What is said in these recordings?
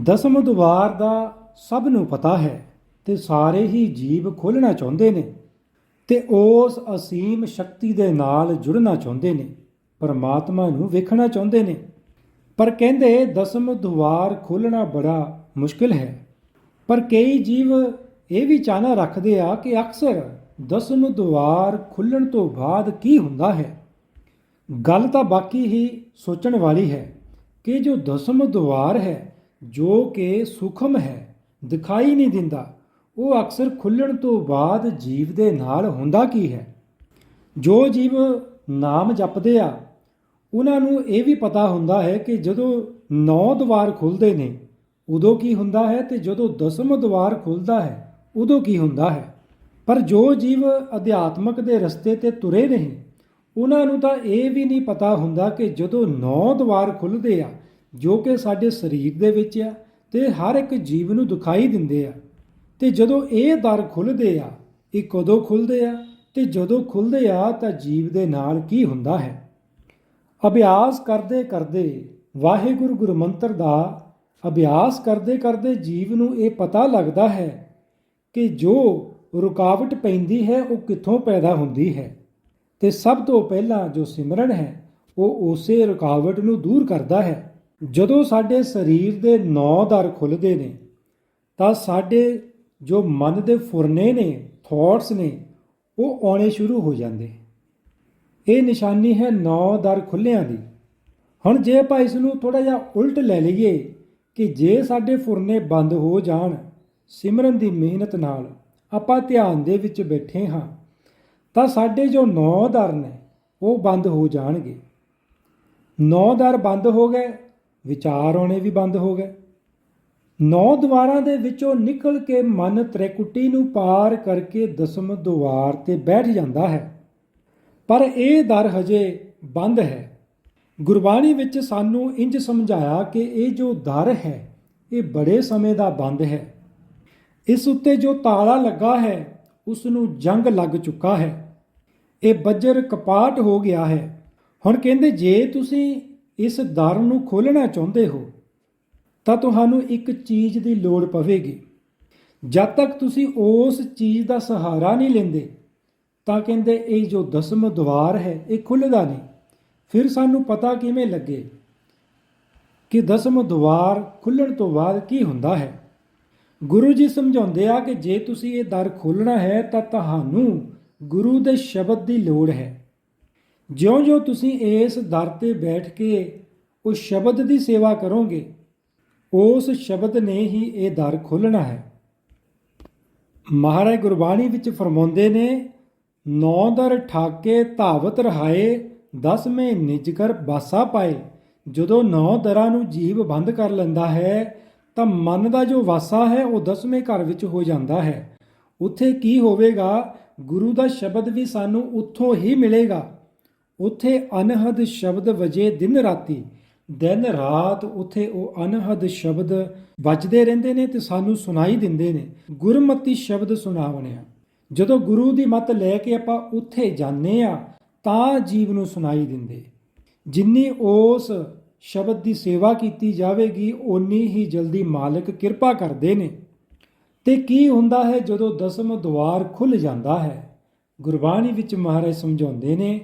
ਦਸਮ ਦੁਆਰ ਦਾ ਸਭ ਨੂੰ ਪਤਾ ਹੈ ਤੇ ਸਾਰੇ ਹੀ ਜੀਵ ਖੋਲਣਾ ਚਾਹੁੰਦੇ ਨੇ ਤੇ ਉਸ ਅਸੀਮ ਸ਼ਕਤੀ ਦੇ ਨਾਲ ਜੁੜਨਾ ਚਾਹੁੰਦੇ ਨੇ, ਪਰਮਾਤਮਾ ਨੂੰ ਵੇਖਣਾ ਚਾਹੁੰਦੇ ਨੇ। ਪਰ ਕਹਿੰਦੇ ਦਸਮ ਦੁਆਰ ਖੋਲਣਾ ਬੜਾ ਮੁਸ਼ਕਿਲ ਹੈ। ਪਰ ਕਈ ਜੀਵ ਇਹ ਵੀ ਚਾਹਨਾ ਰੱਖਦੇ ਆ ਕਿ ਅਕਸਰ ਦਸਮ ਦੁਆਰ ਖੁੱਲਣ ਤੋਂ ਬਾਅਦ ਕੀ ਹੁੰਦਾ ਹੈ। ਗੱਲ ਤਾਂ ਬਾਕੀ ਹੀ ਸੋਚਣ ਵਾਲੀ ਹੈ ਕਿ ਜੋ ਦਸਮ ਦੁਆਰ ਹੈ ਜੋ ਕਿ ਸੂਖਮ ਹੈ, ਦਿਖਾਈ ਨਹੀਂ ਦਿੰਦਾ। ਉਹ ਅਕਸਰ ਖੁੱਲਣ ਤੋਂ ਬਾਅਦ ਜੀਵ ਦੇ ਨਾਲ ਹੁੰਦਾ ਕੀ ਹੈ? ਜੋ ਜੀਵ ਨਾਮ ਜਪਦੇ ਆ, ਉਹਨਾਂ ਨੂੰ ਇਹ ਵੀ ਪਤਾ ਹੁੰਦਾ ਹੈ ਕਿ ਜਦੋਂ ਨੌ ਦਵਾਰ ਖੁੱਲਦੇ ਨੇ, ਉਦੋਂ ਕੀ ਹੁੰਦਾ ਹੈ ਤੇ ਜਦੋਂ ਦਸਮ ਦਵਾਰ ਖੁੱਲਦਾ ਹੈ, ਉਦੋਂ ਕੀ ਹੁੰਦਾ ਹੈ? ਪਰ ਜੋ ਜੀਵ ਅਧਿਆਤਮਕ ਦੇ ਰਸਤੇ ਤੇ ਤੁਰੇ ਨਹੀਂ, ਉਹਨਾਂ ਨੂੰ ਤਾਂ ਇਹ ਵੀ ਨਹੀਂ ਪਤਾ ਹੁੰਦਾ ਕਿ ਜਦੋਂ ਨੌ ਦਵਾਰ ਖੁੱਲਦੇ ਆ ਜੋ ਕਿ ਸਾਡੇ ਸਰੀਰ ਦੇ ਵਿੱਚ ਆ ਤੇ ਹਰ ਇੱਕ ਜੀਵ ਨੂੰ ਦਿਖਾਈ ਦਿੰਦੇ ਆ। ਤੇ ਜਦੋਂ ਇਹ ਦਰ ਖੁੱਲਦੇ ਆ, ਇਹ ਕਦੋਂ ਖੁੱਲਦੇ ਆ ਤੇ ਜਦੋਂ ਖੁੱਲਦੇ ਆ ਤਾਂ ਜੀਵ ਦੇ ਨਾਲ ਕੀ ਹੁੰਦਾ ਹੈ? ਅਭਿਆਸ ਕਰਦੇ ਕਰਦੇ ਵਾਹਿਗੁਰੂ ਗੁਰਮੰਤਰ ਦਾ ਅਭਿਆਸ ਕਰਦੇ ਕਰਦੇ ਜੀਵ ਨੂੰ ਇਹ ਪਤਾ ਲੱਗਦਾ ਹੈ ਕਿ ਜੋ ਰੁਕਾਵਟ ਪੈਂਦੀ ਹੈ, ਉਹ ਕਿੱਥੋਂ ਪੈਦਾ ਹੁੰਦੀ ਹੈ। ਤੇ ਸਭ ਤੋਂ ਪਹਿਲਾਂ ਜੋ ਸਿਮਰਨ ਹੈ, ਉਹ ਉਸੇ ਰੁਕਾਵਟ ਨੂੰ ਦੂਰ ਕਰਦਾ ਹੈ। ਜਦੋਂ ਸਾਡੇ ਸਰੀਰ ਦੇ ਨੌ ਦਰ ਖੁੱਲਦੇ ਨੇ, ਤਾਂ ਸਾਡੇ ਜੋ ਮਨ ਦੇ ਫੁਰਨੇ ਨੇ ਥਾਟਸ ਨੇ, ਉਹ ਆਉਣੇ ਸ਼ੁਰੂ ਹੋ ਜਾਂਦੇ ਇਹ ਨਿਸ਼ਾਨੀ ਹੈ ਨੌ ਦਰ ਖੁੱਲਿਆਂ ਦੀ। ਹੁਣ ਜੇ ਆਪਾਂ ਇਸ ਨੂੰ ਥੋੜਾ ਜਿਹਾ ਉਲਟ ਲੈ ਲਈਏ ਕਿ ਜੇ ਸਾਡੇ ਫੁਰਨੇ ਬੰਦ ਹੋ ਜਾਣ, ਸਿਮਰਨ ਦੀ ਮਿਹਨਤ ਨਾਲ ਆਪਾਂ ਧਿਆਨ ਦੇ ਵਿੱਚ ਬੈਠੇ ਹਾਂ, ਤਾਂ ਸਾਡੇ ਜੋ ਨੌ ਦਰ ਨੇ, ਉਹ ਬੰਦ ਹੋ ਜਾਣਗੇ। ਨੌ ਦਰ ਬੰਦ ਹੋ ਗਏ ਵਿਚਾਰ ਆਉਣੇ ਵੀ ਬੰਦ ਹੋ ਗਏ। ਨੌ ਦੁਆਰਾਂ ਦੇ ਵਿੱਚੋਂ ਨਿਕਲ ਕੇ ਮਨ ਤ੍ਰਿਕੁਟੀ ਨੂੰ ਪਾਰ ਕਰਕੇ ਦਸਮ ਦੁਆਰ ਤੇ ਬੈਠ ਜਾਂਦਾ ਹੈ। ਪਰ ਇਹ ਦਰ ਹਜੇ ਬੰਦ ਹੈ। ਗੁਰਬਾਣੀ ਵਿੱਚ ਸਾਨੂੰ ਇੰਜ ਸਮਝਾਇਆ ਕਿ ਇਹ ਜੋ ਦਰ ਹੈ, ਇਹ ਬੜੇ ਸਮੇਂ ਦਾ ਬੰਦ ਹੈ। ਇਸ ਉੱਤੇ ਜੋ ਤਾਲਾ ਲੱਗਾ ਹੈ ਉਸ ਨੂੰ ਜੰਗ ਲੱਗ ਚੁੱਕਾ ਹੈ। ਇਹ ਬੱਜਰ ਕਪਾਟ ਹੋ ਗਿਆ ਹੈ। ਹੁਣ ਕਹਿੰਦੇ, ਜੇ ਤੁਸੀਂ ਇਸ ਦਰ ਨੂੰ ਖੋਲਣਾ ਚਾਹੁੰਦੇ ਹੋ, ਤਾਂ ਤੁਹਾਨੂੰ ਇੱਕ ਚੀਜ਼ ਦੀ ਲੋੜ ਪਵੇਗੀ। ਜਦ ਤੱਕ ਤੁਸੀਂ ਉਸ ਚੀਜ਼ ਦਾ ਸਹਾਰਾ ਨਹੀਂ ਲੈਂਦੇ, ਤਾਂ ਕਹਿੰਦੇ, ਇਹ ਜੋ ਦਸਮ ਦਵਾਰ ਹੈ, ਇਹ ਖੁੱਲਦਾ ਨਹੀਂ। ਫਿਰ ਸਾਨੂੰ ਪਤਾ ਕਿਵੇਂ ਲੱਗੇ ਕਿ ਦਸਮ ਦਵਾਰ ਖੁੱਲਣ ਤੋਂ ਬਾਅਦ ਕੀ ਹੁੰਦਾ ਹੈ? ਗੁਰੂ ਜੀ ਸਮਝਾਉਂਦੇ ਆ ਕਿ ਜੇ ਤੁਸੀਂ ਇਹ ਦਰ ਖੋਲਣਾ ਹੈ, ਤਾਂ ਤੁਹਾਨੂੰ ਗੁਰੂ ਦੇ ਸ਼ਬਦ ਦੀ ਲੋੜ ਹੈ। ਜਿਉਂ-ਜਿਉਂ ਤੁਸੀਂ ਇਸ ਦਰ ਤੇ ਬੈਠ ਕੇ ਉਸ ਸ਼ਬਦ ਦੀ ਸੇਵਾ ਕਰੋਗੇ, ਉਸ ਸ਼ਬਦ ਨੇ ਹੀ ਇਹ ਦਰ ਖੋਲਣਾ ਹੈ। ਮਹਾਰਾਜ ਗੁਰਬਾਣੀ ਵਿੱਚ ਫਰਮਾਉਂਦੇ ਨੇ, ਨੌ ਦਰ ਠਾਕੇ ਧਾਵਤ ਰਹਾਏ ਦਸਵੇਂ ਨਿਜ ਕਰ ਬਾਸਾ ਪਾਏ। ਜਦੋਂ ਨੌ ਦਰਾਂ ਨੂੰ ਜੀਵ ਬੰਦ ਕਰ ਲੈਂਦਾ ਹੈ, ਤਾਂ ਮਨ ਦਾ ਜੋ ਵਾਸਾ ਹੈ, ਉਹ ਦਸਵੇਂ ਘਰ ਵਿੱਚ ਹੋ ਜਾਂਦਾ ਹੈ। ਉੱਥੇ ਕੀ ਹੋਵੇਗਾ? ਗੁਰੂ ਦਾ ਸ਼ਬਦ ਵੀ ਸਾਨੂੰ ਉੱਥੋਂ ਹੀ ਮਿਲੇਗਾ। ਉੱਥੇ ਅਨਹਦ ਸ਼ਬਦ ਵਜੇ ਦਿਨ ਰਾਤੀ। ਦਿਨ ਰਾਤ ਉੱਥੇ ਉਹ ਅਨਹਦ ਸ਼ਬਦ ਵੱਜਦੇ ਰਹਿੰਦੇ ਨੇ ਤੇ ਸਾਨੂੰ ਸੁਣਾਈ ਦਿੰਦੇ ਨੇ। ਗੁਰਮਤੀ ਸ਼ਬਦ ਸੁਣਾਵਣਿਆ ਜਦੋਂ ਗੁਰੂ ਦੀ ਮਤ ਲੈ ਕੇ ਆਪਾਂ ਉੱਥੇ ਜਾਂਦੇ ਆ, ਤਾਂ ਜੀਵ ਨੂੰ ਸੁਣਾਈ ਦਿੰਦੇ। ਜਿੰਨੀ ਉਸ ਸ਼ਬਦ ਦੀ ਸੇਵਾ ਕੀਤੀ ਜਾਵੇਗੀ, ਓਨੀ ਹੀ ਜਲਦੀ ਮਾਲਕ ਕਿਰਪਾ ਕਰਦੇ ਨੇ। ਤੇ ਕੀ ਹੁੰਦਾ ਹੈ ਜਦੋਂ ਦਸਮ ਦਵਾਰ ਖੁੱਲ ਜਾਂਦਾ ਹੈ? ਗੁਰਬਾਣੀ ਵਿੱਚ ਮਹਾਰਾਜ ਸਮਝਾਉਂਦੇ ਨੇ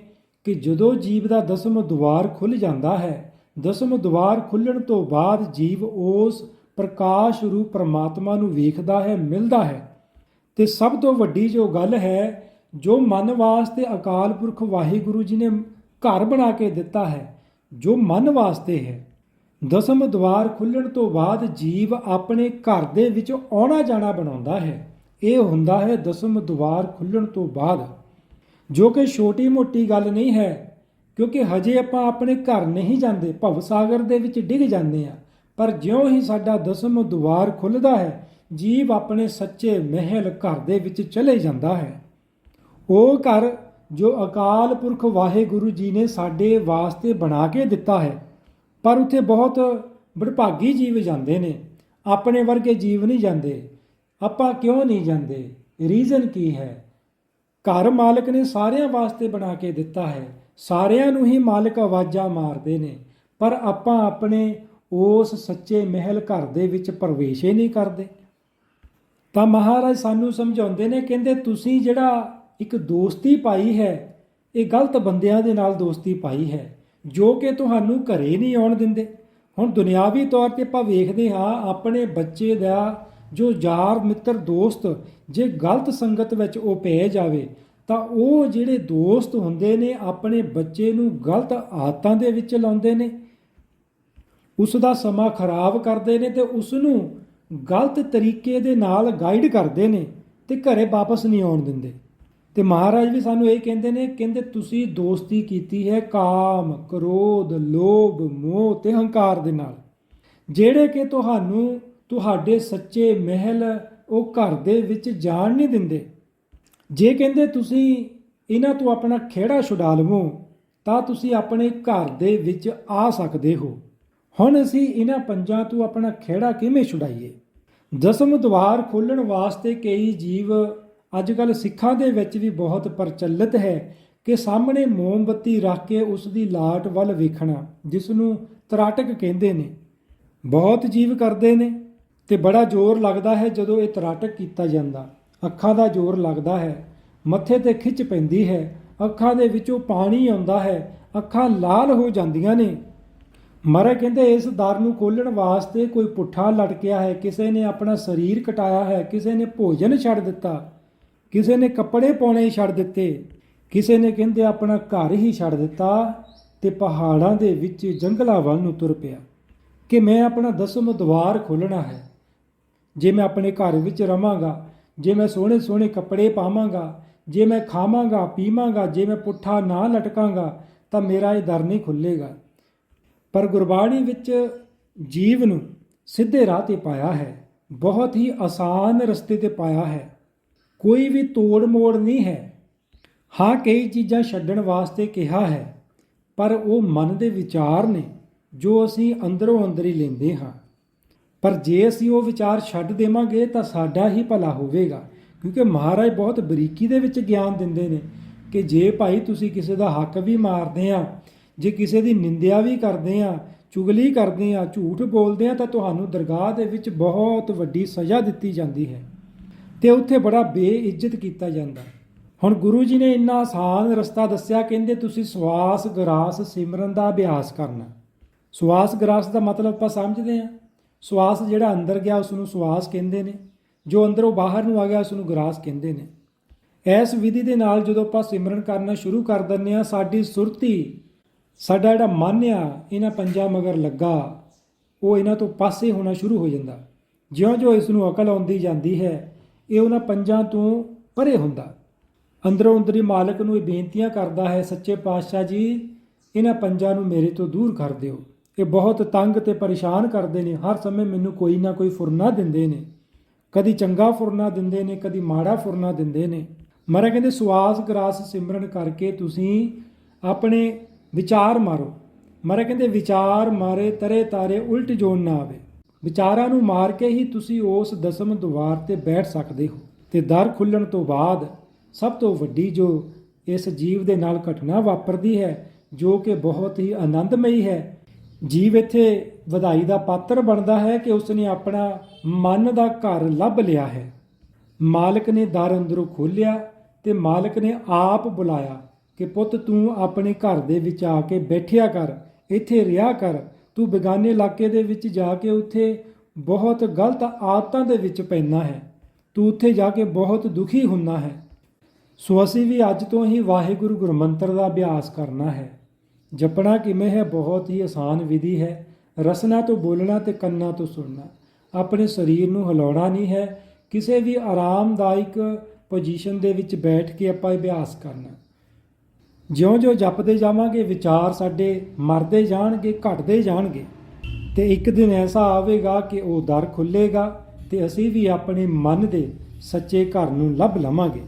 ਕਿ ਜਦੋਂ ਜੀਵ ਦਾ ਦਸਮ ਦੁਆਰ ਖੁੱਲ ਜਾਂਦਾ ਹੈ, ਦਸਮ ਦੁਆਰ ਖੁੱਲਣ ਤੋਂ ਬਾਅਦ ਜੀਵ ਉਸ ਪ੍ਰਕਾਸ਼ ਰੂਪ ਪਰਮਾਤਮਾ ਨੂੰ ਵੇਖਦਾ ਹੈ, ਮਿਲਦਾ ਹੈ। ਤੇ ਸਭ ਤੋਂ ਵੱਡੀ ਜੋ ਗੱਲ ਹੈ, ਜੋ ਮਨ ਵਾਸਤੇ ਅਕਾਲ ਪੁਰਖ ਵਾਹਿਗੁਰੂ ਜੀ ਨੇ ਘਰ ਬਣਾ ਕੇ ਦਿੱਤਾ ਹੈ, ਜੋ ਮਨ ਵਾਸਤੇ ਹੈ। ਦਸਮ ਦਵਾਰ ਖੁੱਲਣ ਤੋਂ ਬਾਅਦ ਜੀਵ ਆਪਣੇ ਘਰ ਦੇ ਵਿੱਚ ਆਉਣਾ ਜਾਣਾ ਬਣਾਉਂਦਾ ਹੈ। ਇਹ ਹੁੰਦਾ ਹੈ ਦਸਮ ਦਵਾਰ ਖੁੱਲਣ ਤੋਂ ਬਾਅਦ। ਜੋ ਕਿ ਛੋਟੀ ਮੋਟੀ ਗੱਲ ਨਹੀਂ ਹੈ, ਕਿਉਂਕਿ ਹਜੇ ਆਪਾਂ ਆਪਣੇ ਘਰ ਨਹੀਂ ਜਾਂਦੇ, ਭਵ ਸਾਗਰ ਦੇ ਵਿੱਚ ਡਿੱਗ ਜਾਂਦੇ ਆ ਪਰ ਜਿਉਂ ਹੀ ਸਾਡਾ ਦਸਮ ਦੁਆਰ ਖੁੱਲਦਾ ਹੈ, ਜੀਵ ਆਪਣੇ ਸੱਚੇ ਮਹਿਲ ਘਰ ਦੇ ਵਿੱਚ ਚਲੇ ਜਾਂਦਾ ਹੈ। ਉਹ ਘਰ ਜੋ ਅਕਾਲ ਪੁਰਖ ਵਾਹਿਗੁਰੂ ਜੀ ਨੇ ਸਾਡੇ ਵਾਸਤੇ ਬਣਾ ਕੇ ਦਿੱਤਾ ਹੈ, ਪਰ ਉੱਥੇ ਬਹੁਤ ਬੜਭਾਗੀ ਜੀਵ ਜਾਂਦੇ ਨੇ। ਆਪਣੇ ਵਰਗੇ ਜੀਵ ਨਹੀਂ ਜਾਂਦੇ। ਆਪਾਂ ਕਿਉਂ ਨਹੀਂ ਜਾਂਦੇ? ਰੀਜ਼ਨ ਕੀ ਹੈ? ਘਰ ਮਾਲਕ ਨੇ ਸਾਰਿਆਂ ਵਾਸਤੇ ਬਣਾ ਕੇ ਦਿੱਤਾ ਹੈ। ਸਾਰਿਆਂ ਨੂੰ ਹੀ ਮਾਲਕ ਆਵਾਜ਼ਾਂ ਮਾਰਦੇ ਨੇ, ਪਰ ਆਪਾਂ ਆਪਣੇ ਉਸ ਸੱਚੇ ਮਹਿਲ ਘਰ ਦੇ ਵਿੱਚ ਪ੍ਰਵੇਸ਼ ਹੀ ਨਹੀਂ ਕਰਦੇ। ਤਾਂ ਮਹਾਰਾਜ ਸਾਨੂੰ ਸਮਝਾਉਂਦੇ ਨੇ, ਕਹਿੰਦੇ ਤੁਸੀਂ ਜਿਹੜਾ ਇੱਕ ਦੋਸਤੀ ਪਾਈ ਹੈ, ਇਹ ਗਲਤ ਬੰਦਿਆਂ ਦੇ ਨਾਲ ਦੋਸਤੀ ਪਾਈ ਹੈ, ਜੋ ਕਿ ਤੁਹਾਨੂੰ ਘਰੇ ਨਹੀਂ ਆਉਣ ਦਿੰਦੇ। ਹੁਣ ਦੁਨਿਆਵੀ ਤੌਰ ਤੇ ਆਪਾਂ ਵੇਖਦੇ ਹਾਂ, ਆਪਣੇ ਬੱਚੇ ਦਾ ਜੋ ਯਾਰ ਮਿੱਤਰ ਦੋਸਤ ਜੇ ਗਲਤ ਸੰਗਤ ਵਿੱਚ ਉਹ ਪੈ ਜਾਵੇ ਤਾਂ ਉਹ ਜਿਹੜੇ ਦੋਸਤ ਹੁੰਦੇ ਨੇ ਆਪਣੇ ਬੱਚੇ ਨੂੰ ਗਲਤ ਆਦਤਾਂ ਦੇ ਵਿੱਚ ਲਾਉਂਦੇ ਨੇ। ਉਸ ਦਾ ਸਮਾਂ ਖਰਾਬ ਕਰਦੇ ਨੇ ਤੇ ਉਸ ਨੂੰ ਗਲਤ ਤਰੀਕੇ ਦੇ ਨਾਲ ਗਾਈਡ ਕਰਦੇ ਨੇ ਤੇ ਘਰੇ ਵਾਪਸ ਨਹੀਂ ਆਉਣ ਦਿੰਦੇ। ਤੇ ਮਹਾਰਾਜ ਵੀ ਸਾਨੂੰ ਇਹ ਕਹਿੰਦੇ ਨੇ ਕਹਿੰਦੇ ਤੁਸੀਂ ਦੋਸਤੀ ਕੀਤੀ ਹੈ ਕਾਮ, ਕ੍ਰੋਧ, ਲੋਭ, ਮੋਹ ਤੇ ਹੰਕਾਰ ਦੇ ਨਾਲ। ਜਿਹੜੇ ਕਿ ਤੁਹਾਨੂੰ ਤੁਹਾਡੇ ਸੱਚੇ ਮਹਿਲ ਉਹ ਘਰ ਦੇ ਵਿੱਚ ਜਾਣ ਨਹੀਂ ਦਿੰਦੇ। ਜੇ ਕਹਿੰਦੇ ਤੁਸੀਂ ਇਹਨਾਂ ਤੋਂ ਆਪਣਾ ਖਿਹੜਾ ਛੁਡਾ ਲਵੋ, ਤਾਂ ਤੁਸੀਂ ਆਪਣੇ ਘਰ ਦੇ ਵਿੱਚ ਆ ਸਕਦੇ ਹੋ। ਹੁਣ ਅਸੀਂ ਇਹਨਾਂ ਪੰਜਾਂ ਤੋਂ ਆਪਣਾ ਖਿਹੜਾ ਕਿਵੇਂ ਛੁਡਾਈਏ? ਦਸਮ ਦਵਾਰ ਖੋਲਣ ਵਾਸਤੇ ਕਈ ਜੀਵ ਅੱਜ ਕੱਲ ਸਿੱਖਾਂ ਦੇ ਵਿੱਚ ਵੀ ਬਹੁਤ ਪ੍ਰਚਲਿਤ ਹੈ ਕਿ ਸਾਹਮਣੇ ਮੋਮਬੱਤੀ ਰੱਖ ਕੇ ਉਸ ਦੀ ਲਾਟ ਵੱਲ ਵੇਖਣਾ ਜਿਸ ਨੂੰ ਤਰਾਟਕ ਕਹਿੰਦੇ ਨੇ। ਬਹੁਤ ਜੀਵ ਕਰਦੇ ਨੇ। ਤੇ ਬੜਾ ਜ਼ੋਰ ਲੱਗਦਾ ਹੈ ਜਦੋਂ ਇਹ ਤਰਾਟਕ ਕੀਤਾ ਜਾਂਦਾ। ਅੱਖਾਂ ਦਾ ਜ਼ੋਰ ਲੱਗਦਾ ਹੈ। ਮੱਥੇ ਤੇ ਖਿੱਚ ਪੈਂਦੀ ਹੈ। ਅੱਖਾਂ ਦੇ ਵਿੱਚੋਂ ਪਾਣੀ ਆਉਂਦਾ ਹੈ। ਅੱਖਾਂ ਲਾਲ ਹੋ ਜਾਂਦੀਆਂ ਨੇ। ਮਰੇ ਕਹਿੰਦੇ, ਇਸ ਦਰ ਨੂੰ ਖੋਲਣ ਵਾਸਤੇ ਕੋਈ ਪੁੱਠਾ ਲਟਕਿਆ ਹੈ। ਕਿਸੇ ਨੇ ਆਪਣਾ ਸਰੀਰ ਕਟਾਇਆ ਹੈ। ਕਿਸੇ ਨੇ ਭੋਜਨ ਛੱਡ ਦਿੱਤਾ। ਕਿਸੇ ਨੇ ਕੱਪੜੇ ਪਾਉਣੇ ਛੱਡ ਦਿੱਤੇ। ਕਿਸੇ ਨੇ ਕਹਿੰਦੇ, ਆਪਣਾ ਘਰ ਹੀ ਛੱਡ ਦਿੱਤਾ ਤੇ ਪਹਾੜਾਂ ਦੇ ਵਿੱਚ ਜੰਗਲਾਂ ਵੱਲ ਨੂੰ ਤੁਰ ਪਿਆ। ਕਿ ਮੈਂ ਆਪਣਾ ਦਸਮ ਦਵਾਰ ਖੋਲਣਾ ਹੈ। ਜੇ ਮੈਂ ਆਪਣੇ ਘਰ ਵਿੱਚ ਰਵਾਂਗਾ, ਜੇ ਮੈਂ ਸੋਹਣੇ ਸੋਹਣੇ ਕੱਪੜੇ ਪਾਵਾਂਗਾ, ਜੇ ਮੈਂ ਖਾਵਾਂਗਾ, ਪੀਵਾਂਗਾ, ਜੇ ਮੈਂ ਪੁੱਠਾ ਨਾ ਲਟਕਾਂਗਾ, ਤਾਂ ਮੇਰਾ ਇਹ ਦਰ ਨਹੀਂ ਖੁੱਲੇਗਾ ਪਰ ਗੁਰਬਾਣੀ ਵਿੱਚ ਜੀਵ ਨੂੰ ਸਿੱਧੇ ਰਾਹ ਤੇ ਪਾਇਆ ਹੈ, ਬਹੁਤ ਹੀ ਆਸਾਨ ਰਸਤੇ ਤੇ ਪਾਇਆ ਹੈ। ਕੋਈ ਵੀ ਤੋੜ ਮੋੜ ਨਹੀਂ ਹੈ। ਹਾਂ, ਕਈ ਚੀਜ਼ਾਂ ਛੱਡਣ ਵਾਸਤੇ ਕਿਹਾ ਹੈ, ਪਰ ਉਹ ਮਨ ਦੇ ਵਿਚਾਰ ਨੇ ਜੋ ਅਸੀਂ ਅੰਦਰੋਂ ਅੰਦਰ ਹੀ ਲੈਂਦੇ ਹਾਂ। ਪਰ ਜੇ ਅਸੀਂ ਉਹ ਵਿਚਾਰ ਛੱਡ ਦੇਵਾਂਗੇ ਤਾਂ ਸਾਡਾ ਹੀ ਭਲਾ ਹੋਵੇਗਾ। ਕਿਉਂਕਿ ਮਹਾਰਾਜ ਬਹੁਤ ਬਰੀਕੀ ਦੇ ਵਿੱਚ ਗਿਆਨ ਦਿੰਦੇ ਨੇ ਕਿ ਜੇ ਭਾਈ ਤੁਸੀਂ ਕਿਸੇ ਦਾ ਹੱਕ ਵੀ ਮਾਰਦੇ ਆ, ਜੇ ਕਿਸੇ ਦੀ ਨਿੰਦਿਆ ਵੀ ਕਰਦੇ ਆ, ਚੁਗਲੀ ਕਰਦੇ ਆ, ਝੂਠ ਬੋਲਦੇ ਆ, ਤਾਂ ਤੁਹਾਨੂੰ ਦਰਗਾਹ ਦੇ ਵਿੱਚ ਬਹੁਤ ਵੱਡੀ ਸਜ਼ਾ ਦਿੱਤੀ ਜਾਂਦੀ ਹੈ। ਤੇ ਉੱਥੇ ਬੜਾ ਬੇਇੱਜ਼ਤ ਕੀਤਾ ਜਾਂਦਾ। ਹੁਣ ਗੁਰੂ ਜੀ ਨੇ ਇੰਨਾ ਆਸਾਨ ਰਸਤਾ ਦੱਸਿਆ, ਕਹਿੰਦੇ ਤੁਸੀਂ ਸਵਾਸ ਗਰਾਸ ਸਿਮਰਨ ਦਾ ਅਭਿਆਸ ਕਰਨਾ। ਸਵਾਸ ਗਰਾਸ ਦਾ ਮਤਲਬ ਆਪਾਂ ਸਮਝਦੇ ਆ। ਸਵਾਸ ਜਿਹੜਾ ਅੰਦਰ ਗਿਆ ਉਸ ਨੂੰ ਸਵਾਸ ਕਹਿੰਦੇ ਨੇ। ਜੋ ਅੰਦਰੋਂ ਬਾਹਰ ਨੂੰ ਆ ਗਿਆ ਉਸ ਨੂੰ ਗਰਾਸ ਕਹਿੰਦੇ ਨੇ। ਇਸ ਵਿਧੀ ਦੇ ਨਾਲ ਜਦੋਂ ਆਪਾਂ ਸਿਮਰਨ ਕਰਨਾ ਸ਼ੁਰੂ ਕਰ ਦਿੰਦੇ ਆ ਸਾਡੀ ਸੁਰਤੀ, ਸਾਡਾ ਜਿਹੜਾ ਮਨ ਆ, ਇਹਨਾਂ ਪੰਜਾਂ ਮਗਰ ਲੱਗਾ। ਉਹ ਇਹਨਾਂ ਤੋਂ ਪਾਸੇ ਹੋਣਾ ਸ਼ੁਰੂ ਹੋ ਜਾਂਦਾ। ਜਿਉਂ-ਜਿਉਂ ਇਸ ਨੂੰ ਅਕਲ ਆਉਂਦੀ ਜਾਂਦੀ ਹੈ, ਇਹ ਉਹਨਾਂ ਪੰਜਾਂ ਤੋਂ ਪਰੇ ਹੁੰਦਾ। ਅੰਦਰੋਂ ਅੰਦਰੀ ਮਾਲਕ ਨੂੰ ਇਹ ਬੇਨਤੀਆਂ ਕਰਦਾ ਹੈ, ਸੱਚੇ ਪਾਤਸ਼ਾਹ ਜੀ, ਇਹਨਾਂ ਪੰਜਾਂ ਨੂੰ ਮੇਰੇ ਤੋਂ ਦੂਰ ਕਰ ਦਿਓ। ਇਹ ਬਹੁਤ ਤੰਗ ਤੇ ਪਰੇਸ਼ਾਨ ਕਰਦੇ ਨੇ। ਹਰ ਸਮੇਂ ਮੈਨੂੰ ਕੋਈ ਨਾ ਕੋਈ ਫੁਰਨਾ ਦਿੰਦੇ ਨੇ। ਕਦੀ ਚੰਗਾ ਫੁਰਨਾ ਦਿੰਦੇ ਨੇ, ਕਦੀ ਮਾੜਾ ਫੁਰਨਾ ਦਿੰਦੇ ਨੇ। ਮਹਾਰਾਜ ਕਹਿੰਦੇ, ਸੁਆਸ ਗਰਾਸ ਸਿਮਰਨ ਕਰਕੇ ਤੁਸੀਂ ਆਪਣੇ ਵਿਚਾਰ ਮਾਰੋ। ਮਹਾਰਾਜ ਕਹਿੰਦੇ, ਵਿਚਾਰ ਮਾਰੇ ਤਰੇ ਤਾਰੇ ਉਲਟ ਜੋਨ ਨਾ ਆਵੇ। ਵਿਚਾਰਾਂ ਨੂੰ ਮਾਰ ਕੇ ਹੀ ਤੁਸੀਂ ਉਸ ਦਸਮ ਦੁਆਰ ਤੇ ਬੈਠ ਸਕਦੇ ਹੋ। ਤੇ ਦਰ ਖੁੱਲਣ ਤੋਂ ਬਾਅਦ ਸਭ ਤੋਂ ਵੱਡੀ ਜੋ ਇਸ ਜੀਵ ਦੇ ਨਾਲ ਘਟਨਾ ਵਾਪਰਦੀ ਹੈ, ਜੋ ਕਿ ਬਹੁਤ ਹੀ ਆਨੰਦਮਈ ਹੈ ਜੀਵ ਇੱਥੇ ਵਧਾਈ ਦਾ ਪਾਤਰ ਬਣਦਾ ਹੈ ਕਿ ਉਸਨੇ ਆਪਣਾ ਮਨ ਦਾ ਘਰ ਲੱਭ ਲਿਆ ਹੈ। ਮਾਲਕ ਨੇ ਦਰ ਅੰਦਰੋਂ ਖੋਲ੍ਹਿਆ ਤੇ ਮਾਲਕ ਨੇ ਆਪ ਬੁਲਾਇਆ ਕਿ ਪੁੱਤ ਤੂੰ ਆਪਣੇ ਘਰ ਦੇ ਵਿੱਚ ਆ ਕੇ ਬੈਠਿਆ ਕਰ, ਇੱਥੇ ਰਿਹਾ ਕਰ। ਤੂੰ ਬੇਗਾਨੇ ਇਲਾਕੇ ਦੇ ਵਿੱਚ ਜਾ ਕੇ ਉੱਥੇ ਬਹੁਤ ਗਲਤ ਆਦਤਾਂ ਦੇ ਵਿੱਚ ਪੈਣਾ ਹੈ। ਤੂੰ ਉੱਥੇ ਜਾ ਕੇ ਬਹੁਤ ਦੁਖੀ ਹੁੰਨਾ ਹੈ। ਸੋ ਅਸੀਂ ਵੀ ਅੱਜ ਤੋਂ ਹੀ ਵਾਹਿਗੁਰੂ ਗੁਰਮੰਤਰ ਦਾ ਅਭਿਆਸ ਕਰਨਾ ਹੈ। ਜਪਣਾ ਕਿਵੇਂ ਹੈ ਬਹੁਤ ਹੀ ਆਸਾਨ ਵਿਧੀ ਹੈ। ਰਸਨਾ ਤੋਂ ਬੋਲਣਾ ਤੇ ਕੰਨਾਂ ਤੋਂ ਸੁਣਨਾ। ਆਪਣੇ ਸਰੀਰ ਨੂੰ ਹਿਲਾਉਣਾ ਨਹੀਂ ਹੈ। ਕਿਸੇ ਵੀ ਆਰਾਮਦਾਇਕ ਪੋਜੀਸ਼ਨ ਦੇ ਵਿੱਚ ਬੈਠ ਕੇ ਆਪਾਂ ਅਭਿਆਸ ਕਰਨਾ। ਜਿਉਂ-ਜਿਉਂ ਜਪਦੇ ਜਾਵਾਂਗੇ, ਵਿਚਾਰ ਸਾਡੇ ਮਰਦੇ ਜਾਣਗੇ, ਘਟਦੇ ਜਾਣਗੇ। ਤੇ ਇੱਕ ਦਿਨ ਐਸਾ ਆਵੇਗਾ ਕਿ ਉਹ ਦਰ ਖੁੱਲੇਗਾ ਤੇ ਅਸੀਂ ਵੀ ਆਪਣੇ ਮਨ ਦੇ ਸੱਚੇ ਘਰ ਨੂੰ ਲੱਭ ਲਵਾਂਗੇ।